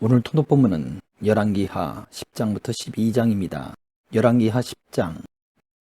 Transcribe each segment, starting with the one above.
오늘 토독 본문은 열왕기하 10장부터 12장입니다. 열왕기하 10장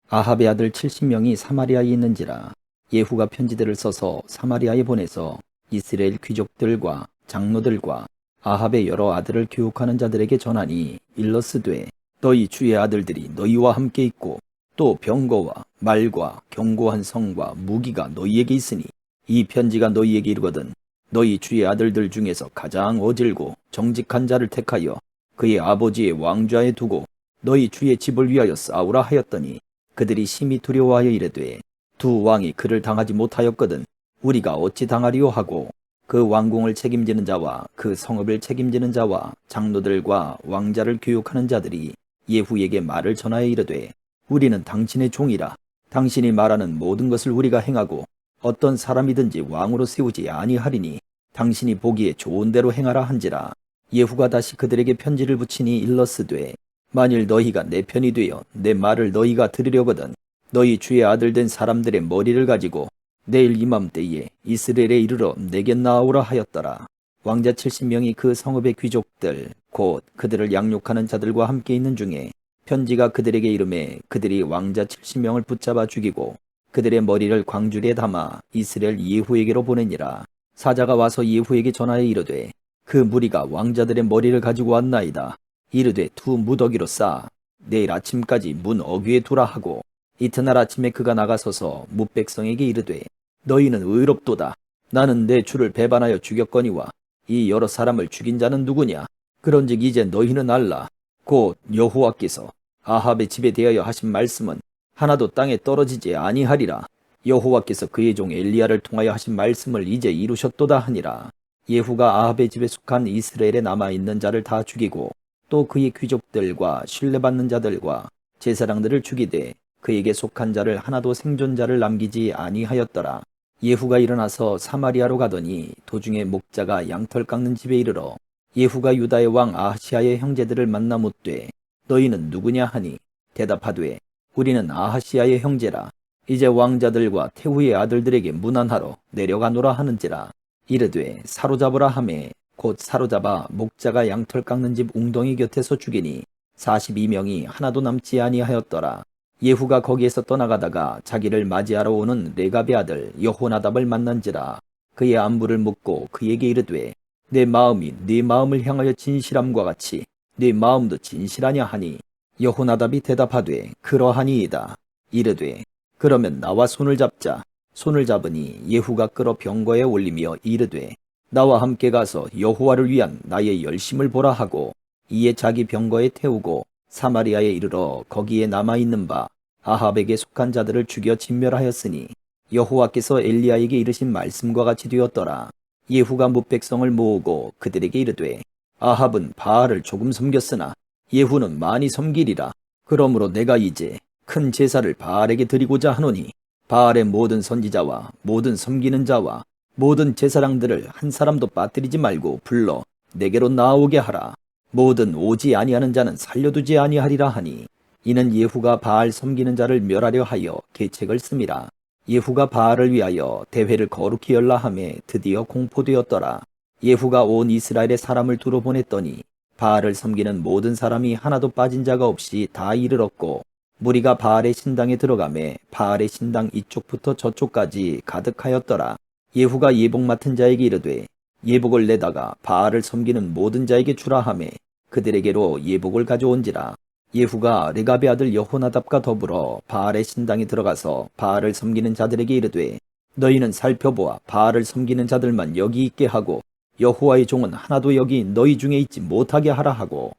아합의 아들 70명이 사마리아에 있는지라 예후가 편지들을 써서 사마리아에 보내서 이스라엘 귀족들과 장로들과 아합의 여러 아들을 교육하는 자들에게 전하니 일러스되 너희 주의 아들들이 너희와 함께 있고 또 병거와 말과 견고한 성과 무기가 너희에게 있으니 이 편지가 너희에게 이르거든 너희 주의 아들들 중에서 가장 어질고 정직한 자를 택하여 그의 아버지의 왕좌에 두고 너희 주의 집을 위하여 싸우라 하였더니 그들이 심히 두려워하여 이르되 두 왕이 그를 당하지 못하였거든 우리가 어찌 당하리요 하고 그 왕궁을 책임지는 자와 그 성읍을 책임지는 자와 장로들과 왕자를 교육하는 자들이 예후에게 말을 전하여 이르되 우리는 당신의 종이라. 당신이 말하는 모든 것을 우리가 행하고 어떤 사람이든지 왕으로 세우지 아니하리니 당신이 보기에 좋은 대로 행하라 한지라. 예후가 다시 그들에게 편지를 붙이니 일러스되 만일 너희가 내 편이 되어 내 말을 너희가 들으려거든 너희 주의 아들 된 사람들의 머리를 가지고 내일 이맘때에 이스라엘에 이르러 내게 나오라 하였더라. 왕자 70명이 그 성읍의 귀족들 곧 그들을 양육하는 자들과 함께 있는 중에 편지가 그들에게 이름에 그들이 왕자 70명을 붙잡아 죽이고 그들의 머리를 광주리에 담아 이스라엘 예후에게로 보내니라. 사자가 와서 예후에게 전하여 이르되 그 무리가 왕자들의 머리를 가지고 왔나이다. 이르되 두 무더기로 싸 내일 아침까지 문 어귀에 두라 하고 이튿날 아침에 그가 나가서서 무백성에게 이르되 너희는 의롭도다. 나는 내 주를 배반하여 죽였거니와 이 여러 사람을 죽인 자는 누구냐? 그런즉 이제 너희는 알라. 곧 여호와께서 아합의 집에 대하여 하신 말씀은 하나도 땅에 떨어지지 아니하리라. 여호와께서 그의 종 엘리야를 통하여 하신 말씀을 이제 이루셨도다 하니라. 예후가 아합의 집에 속한 이스라엘에 남아 있는 자를 다 죽이고 또 그의 귀족들과 신뢰받는 자들과 제사장들을 죽이되 그에게 속한 자를 하나도 생존자를 남기지 아니하였더라. 예후가 일어나서 사마리아로 가더니 도중에 목자가 양털 깎는 집에 이르러 예후가 유다의 왕 아하시아의 형제들을 만나 묻되 너희는 누구냐 하니 대답하되 우리는 아하시아의 형제라. 이제 왕자들과 태후의 아들들에게 문안하러 내려가노라 하는지라. 이르되 사로잡으라 하매 곧 사로잡아 목자가 양털 깎는 집 웅덩이 곁에서 죽이니 42명이 하나도 남지 아니하였더라. 예후가 거기에서 떠나가다가 자기를 맞이하러 오는 레갑의 아들 여호나답을 만난지라. 그의 안부를 묻고 그에게 이르되 내 마음이 네 마음을 향하여 진실함과 같이 네 마음도 진실하냐 하니 여호나답이 대답하되 그러하니이다. 이르되 그러면 나와 손을 잡자. 손을 잡으니 예후가 끌어 병거에 올리며 이르되 나와 함께 가서 여호와를 위한 나의 열심을 보라 하고 이에 자기 병거에 태우고 사마리아에 이르러 거기에 남아 있는 바 아합에게 속한 자들을 죽여 진멸하였으니 여호와께서 엘리야에게 이르신 말씀과 같이 되었더라. 예후가 무백성을 모으고 그들에게 이르되 아합은 바알을 조금 섬겼으나 예후는 많이 섬기리라. 그러므로 내가 이제 큰 제사를 바알에게 드리고자 하노니 바알의 모든 선지자와 모든 섬기는 자와 모든 제사장들을 한 사람도 빠뜨리지 말고 불러 내게로 나오게 하라. 모든 오지 아니하는 자는 살려두지 아니하리라 하니 이는 예후가 바알 섬기는 자를 멸하려 하여 계책을 씁니다. 예후가 바알을 위하여 대회를 거룩히 열라 함에 드디어 공포되었더라. 예후가 온 이스라엘의 사람을 두루 보냈더니 바알을 섬기는 모든 사람이 하나도 빠진 자가 없이 다 이르렀고 무리가 바알의 신당에 들어가매 바알의 신당 이쪽부터 저쪽까지 가득하였더라. 예후가 예복 맡은 자에게 이르되 예복을 내다가 바알을 섬기는 모든 자에게 주라 하매 그들에게로 예복을 가져온지라. 예후가 레갑의 아들 여호나답과 더불어 바알의 신당에 들어가서 바알을 섬기는 자들에게 이르되 너희는 살펴보아 바알을 섬기는 자들만 여기 있게 하고 여호와의 종은 하나도 여기 너희 중에 있지 못하게 하라 하고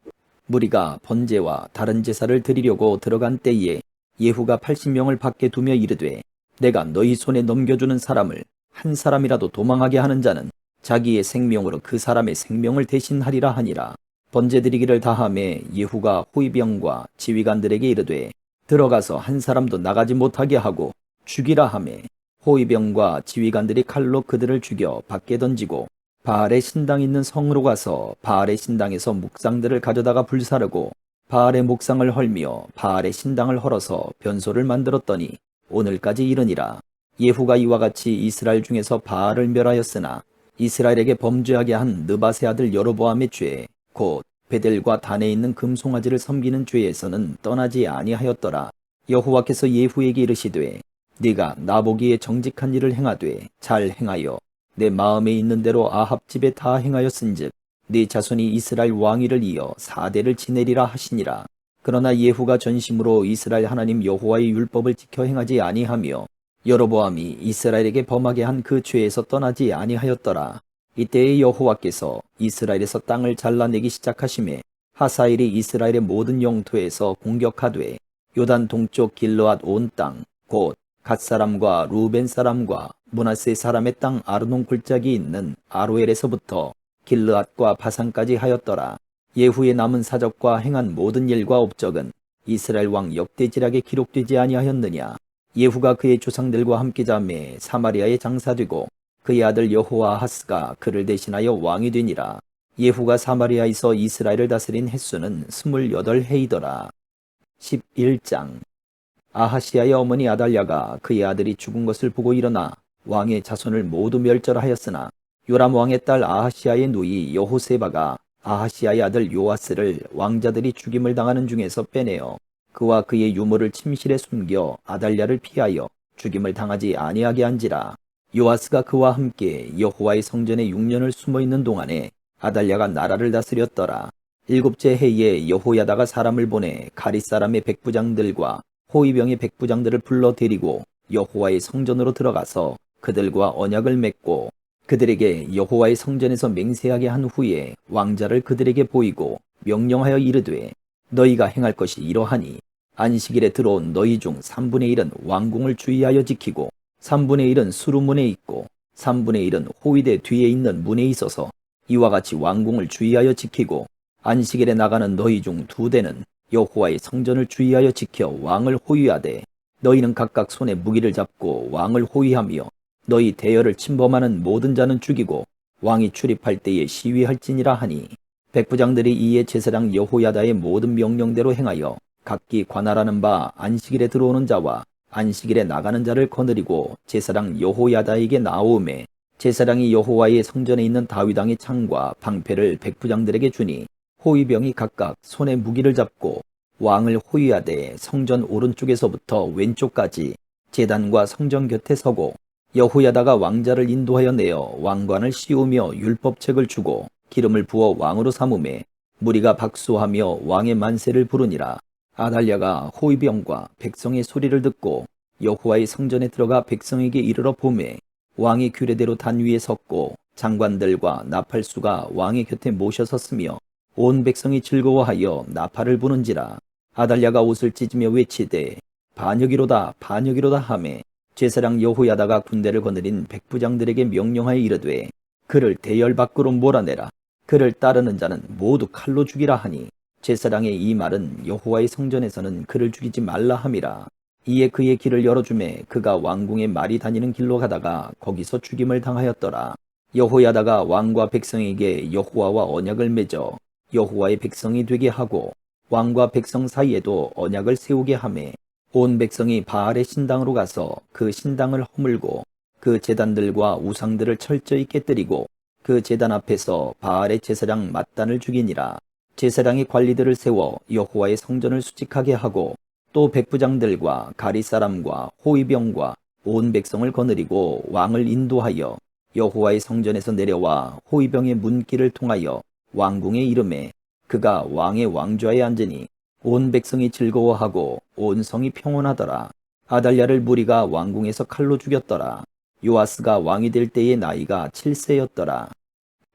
무리가 번제와 다른 제사를 드리려고 들어간 때에 예후가 80명을 밖에 두며 이르되 내가 너희 손에 넘겨주는 사람을 한 사람이라도 도망하게 하는 자는 자기의 생명으로 그 사람의 생명을 대신하리라 하니라. 번제 드리기를 다함에 예후가 호위병과 지휘관들에게 이르되 들어가서 한 사람도 나가지 못하게 하고 죽이라 하매 호위병과 지휘관들이 칼로 그들을 죽여 밖에 던지고 바알의 신당 있는 성으로 가서 바알의 신당에서 묵상들을 가져다가 불사르고 바알의 목상을 헐며 바알의 신당을 헐어서 변소를 만들었더니 오늘까지 이르니라 예후가 이와 같이 이스라엘 중에서 바알을 멸하였으나 이스라엘에게 범죄하게 한 느바세 아들 여로보암의 죄 곧 베델과 단에 있는 금송아지를 섬기는 죄에서는 떠나지 아니하였더라. 여호와께서 예후에게 이르시되 네가 나보기에 정직한 일을 행하되 잘 행하여 내 마음에 있는 대로 아합 집에 다 행하였은즉 네 자손이 이스라엘 왕위를 이어 사대를 지내리라 하시니라. 그러나 예후가 전심으로 이스라엘 하나님 여호와의 율법을 지켜 행하지 아니하며 여로보암이 이스라엘에게 범하게 한 그 죄에서 떠나지 아니하였더라. 이때에 여호와께서 이스라엘에서 땅을 잘라내기 시작하심에 하사일이 이스라엘의 모든 영토에서 공격하되 요단 동쪽 길르앗 온 땅 곧 갓 사람과 루벤 사람과 문하세 사람의 땅 아르논 골짜기 있는 아로엘에서부터 길르앗과 바산까지 하였더라. 예후의 남은 사적과 행한 모든 일과 업적은 이스라엘 왕 역대지락에 기록되지 아니하였느냐. 예후가 그의 조상들과 함께 잠에 사마리아에 장사되고 그의 아들 여호아하스가 그를 대신하여 왕이 되니라. 예후가 사마리아에서 이스라엘을 다스린 횟수는 스물여덟 해이더라. 11장 아하시아의 어머니 아달랴가 그의 아들이 죽은 것을 보고 일어나 왕의 자손을 모두 멸절하였으나 요람 왕의 딸 아하시아의 누이 여호세바가 아하시아의 아들 요아스를 왕자들이 죽임을 당하는 중에서 빼내어 그와 그의 유모를 침실에 숨겨 아달랴를 피하여 죽임을 당하지 아니하게 한지라 요아스가 그와 함께 여호와의 성전에 6년을 숨어 있는 동안에 아달랴가 나라를 다스렸더라. 일곱째 해에 여호야다가 사람을 보내 가리 사람의 백부장들과 호위병의 백부장들을 불러 데리고 여호와의 성전으로 들어가서 그들과 언약을 맺고 그들에게 여호와의 성전에서 맹세하게 한 후에 왕자를 그들에게 보이고 명령하여 이르되 너희가 행할 것이 이러하니 안식일에 들어온 너희 중 3분의 1은 왕궁을 주의하여 지키고 3분의 1은 수루문에 있고 3분의 1은 호위대 뒤에 있는 문에 있어서 이와 같이 왕궁을 주의하여 지키고 안식일에 나가는 너희 중 두 대는 여호와의 성전을 주의하여 지켜 왕을 호위하되 너희는 각각 손에 무기를 잡고 왕을 호위하며 너희 대열을 침범하는 모든 자는 죽이고 왕이 출입할 때에 시위할지니라 하니 백부장들이 이에 제사장 여호야다의 모든 명령대로 행하여 각기 관할하는 바 안식일에 들어오는 자와 안식일에 나가는 자를 거느리고 제사장 여호야다에게 나오매 제사장이 여호와의 성전에 있는 다윗왕의 창과 방패를 백부장들에게 주니 호위병이 각각 손에 무기를 잡고 왕을 호위하되 성전 오른쪽에서부터 왼쪽까지 제단과 성전 곁에 서고 여호야다가 왕자를 인도하여 내어 왕관을 씌우며 율법책을 주고 기름을 부어 왕으로 삼음에 무리가 박수하며 왕의 만세를 부르니라. 아달랴가 호위병과 백성의 소리를 듣고 여호와의 성전에 들어가 백성에게 이르러 보매 왕이 규례대로 단 위에 섰고 장관들과 나팔수가 왕의 곁에 모셔 섰으며 온 백성이 즐거워하여 나팔을 부는지라. 아달랴가 옷을 찢으며 외치되 반역이로다 반역이로다 하매 제사장 여호야다가 군대를 거느린 백부장들에게 명령하여 이르되 그를 대열 밖으로 몰아내라. 그를 따르는 자는 모두 칼로 죽이라 하니 제사장의 이 말은 여호와의 성전에서는 그를 죽이지 말라 함이라. 이에 그의 길을 열어주매 그가 왕궁의 말이 다니는 길로 가다가 거기서 죽임을 당하였더라. 여호야다가 왕과 백성에게 여호와와 언약을 맺어 여호와의 백성이 되게 하고 왕과 백성 사이에도 언약을 세우게 하매 온 백성이 바알의 신당으로 가서 그 신당을 허물고 그 제단들과 우상들을 철저히 깨뜨리고 그 제단 앞에서 바알의 제사장 mat단을 죽이니라. 제사장이 관리들을 세워 여호와의 성전을 수직하게 하고 또 백부장들과 가리 사람과 호위병과 온 백성을 거느리고 왕을 인도하여 여호와의 성전에서 내려와 호위병의 문길을 통하여 왕궁에 이름에 그가 왕의 왕좌에 앉으니 온 백성이 즐거워하고 온 성이 평온하더라. 아달랴를 무리가 왕궁에서 칼로 죽였더라. 요아스가 왕이 될 때의 나이가 7세였더라.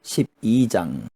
12장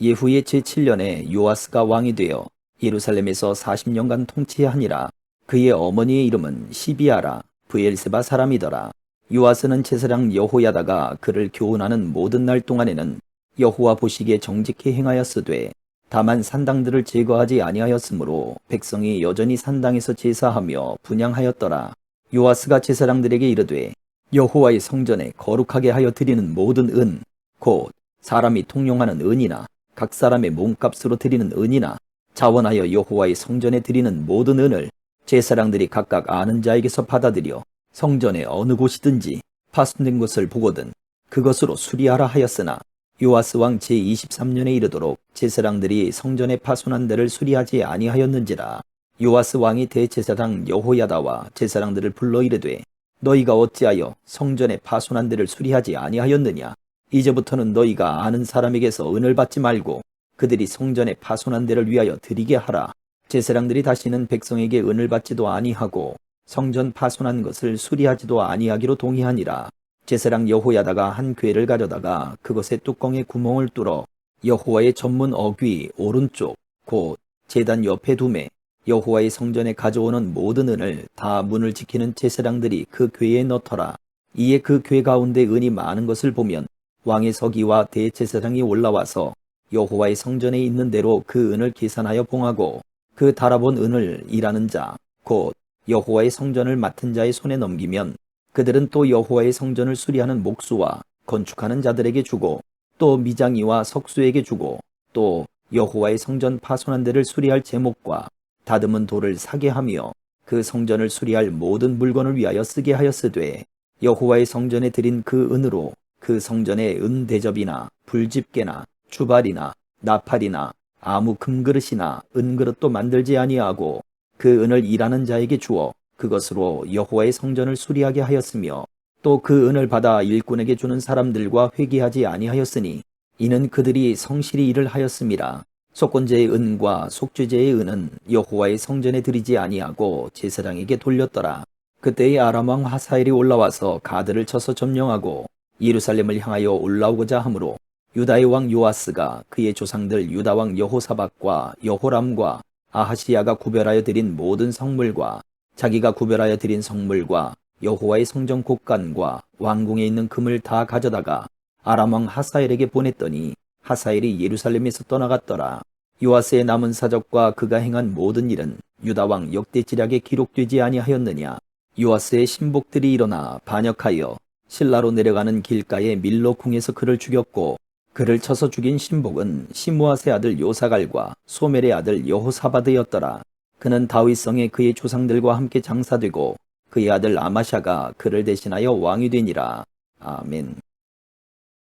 예후의 제7년에 요아스가 왕이 되어 예루살렘에서 40년간 통치하니라. 그의 어머니의 이름은 시비아라 부엘세바 사람이더라. 요아스는 제사장 여호야다가 그를 교훈하는 모든 날 동안에는 여호와 보시기에 정직히 행하였으되 다만 산당들을 제거하지 아니하였으므로 백성이 여전히 산당에서 제사하며 분양하였더라. 요아스가 제사장들에게 이르되 여호와의 성전에 거룩하게 하여 드리는 모든 은, 곧 사람이 통용하는 은이나 각 사람의 몸값으로 드리는 은이나 자원하여 여호와의 성전에 드리는 모든 은을 제사장들이 각각 아는 자에게서 받아들여 성전의 어느 곳이든지 파손된 것을 보거든 그것으로 수리하라 하였으나 요아스 왕 제23년에 이르도록 제사장들이 성전에 파손한 데를 수리하지 아니하였는지라 요아스 왕이 대제사장 여호야다와 제사장들을 불러 이르되 너희가 어찌하여 성전에 파손한 데를 수리하지 아니하였느냐? 이제부터는 너희가 아는 사람에게서 은을 받지 말고 그들이 성전에 파손한 데를 위하여 드리게 하라. 제사장들이 다시는 백성에게 은을 받지도 아니하고 성전 파손한 것을 수리하지도 아니하기로 동의하니라 제사장 여호야다가 한 궤를 가져다가 그것에 뚜껑에 구멍을 뚫어 여호와의 전문 어귀 오른쪽 곧 제단 옆에 두매 여호와의 성전에 가져오는 모든 은을 다 문을 지키는 제사장들이 그 궤에 넣더라. 이에 그궤 가운데 은이 많은 것을 보면 왕의 서기와 대제사장이 올라와서 여호와의 성전에 있는 대로 그 은을 계산하여 봉하고 그 달아본 은을 일하는 자 곧 여호와의 성전을 맡은 자의 손에 넘기면 그들은 또 여호와의 성전을 수리하는 목수와 건축하는 자들에게 주고 또 미장이와 석수에게 주고 또 여호와의 성전 파손한 데를 수리할 제목과 다듬은 돌을 사게 하며 그 성전을 수리할 모든 물건을 위하여 쓰게 하였으되 여호와의 성전에 드린 그 은으로 그 성전의 은 대접이나 불집게나 주발이나 나팔이나 아무 금그릇이나 은그릇도 만들지 아니하고 그 은을 일하는 자에게 주어 그것으로 여호와의 성전을 수리하게 하였으며 또 그 은을 받아 일꾼에게 주는 사람들과 회개하지 아니하였으니 이는 그들이 성실히 일을 하였음이라 속건제의 은과 속죄제의 은은 여호와의 성전에 드리지 아니하고 제사장에게 돌렸더라. 그때의 아람 왕 하사엘이 올라와서 가드를 쳐서 점령하고 예루살렘을 향하여 올라오고자 하므로 유다의 왕 요아스가 그의 조상들 유다 왕 여호사박과 여호람과 아하시야가 구별하여 드린 모든 성물과 자기가 구별하여 드린 성물과 여호와의 성전 곡간과 왕궁에 있는 금을 다 가져다가 아람 왕 하사엘에게 보냈더니 하사엘이 예루살렘에서 떠나갔더라. 요아스의 남은 사적과 그가 행한 모든 일은 유다 왕 역대지략에 기록되지 아니하였느냐. 요아스의 신복들이 일어나 반역하여 신라로 내려가는 길가에 밀로 궁에서 그를 죽였고 그를 쳐서 죽인 신복은 시무아스의 아들 요사갈과 소멜의 아들 여호사바드였더라. 그는 다윗성에 그의 조상들과 함께 장사되고 그의 아들 아마샤가 그를 대신하여 왕이 되니라. 아멘.